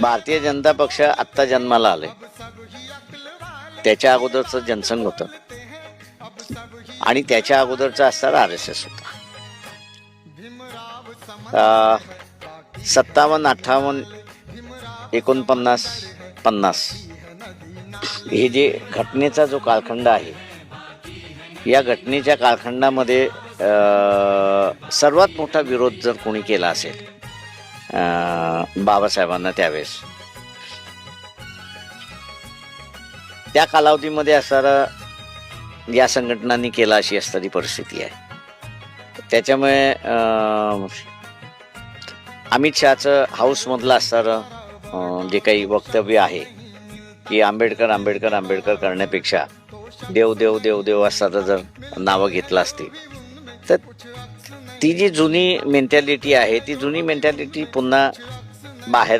भारतीय जनता पक्ष आत्ता जन्माला आले त्याच्या अगोदरचं जनसंघ होतं. आणि त्याच्या अगोदरचं असणार आर एस एस होता. सत्तावन्न अठ्ठावन्न एकोणपन्नास पन्नास हे जे घटनेचा जो कालखंड आहे या घटनेच्या कालखंडामध्ये सर्वात मोठा विरोध जर कोणी केला असेल बाबासाहेबांना त्यावेळेस. त्या कालावधीमध्ये असणारा या संघटनांनी केला अशी असणारी परिस्थिती आहे. त्याच्यामुळे अमित शहाचं हाऊसमधलं असणारं जे काही वक्तव्य आहे की आंबेडकर आंबेडकर आंबेडकर करण्यापेक्षा देव देव देव देव असं जर नावं घेतलं असतील तर ती जी जुनी मेंटॅलिटी आहे ती जुनी मेंटॅलिटी पुन्हा बाहेर